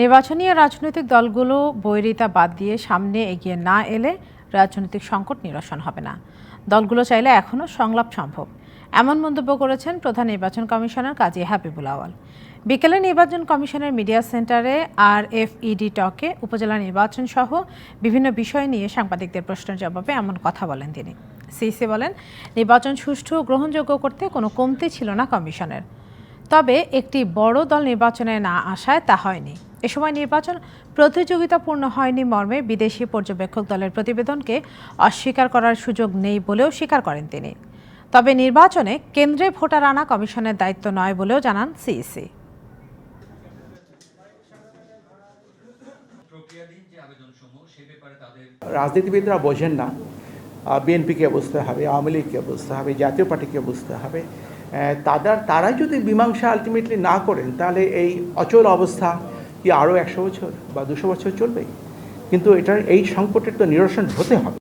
নির্বাচনী রাজনৈতিক দলগুলো বৈরিতা বাদ দিয়ে সামনে এগিয়ে না এলে রাজনৈতিক সংকট নিরসন হবে না। দলগুলো চাইলে এখনও সংলাপ সম্ভব। এমন মন্তব্য করেছেন প্রধান নির্বাচন কমিশনার কাজী হাবিবুল আওয়াল বিকেলে নির্বাচন কমিশনের মিডিয়া সেন্টারে আর এফ ইডি টকে উপজেলা নির্বাচন সহ বিভিন্ন বিষয় নিয়ে সাংবাদিকদের প্রশ্নের জবাবে এমন কথা বলেন তিনি। সিসি বলেন, নির্বাচন সুষ্ঠু গ্রহণযোগ্য করতে কোনো কমতি ছিল না কমিশনের। তবে একটি বড় দল নির্বাচনে না আসায় তা হয়নি। এ সময় নির্বাচন প্রতিযোগিতাপূর্ণ হয়নি মর্মে বিদেশি পর্যবেক্ষক দলের প্রতিবেদনকে অস্বীকার করার সুযোগ নেই বলেও স্বীকার করেন তিনি। তবে নির্বাচনে কেন্দ্রে ভোটার আনা কমিশনের দায়িত্ব নয় বলেও জানান সিইসি। রাজনীতিবিদরা বোঝেন না বিএনপিকে বুঝতে হবে, আওয়ামী লীগকে বুঝতে হবে, জাতীয় পার্টিকে বুঝতে হবে। তাদের তারা যদি মীমাংসা আলটিমেটলি না করেন, তাহলে এই অচল অবস্থা কি আরও একশো বছর বা দুশো বছর চলবে? কিন্তু এটার এই সংকটের তো নিরসন হতে হবে।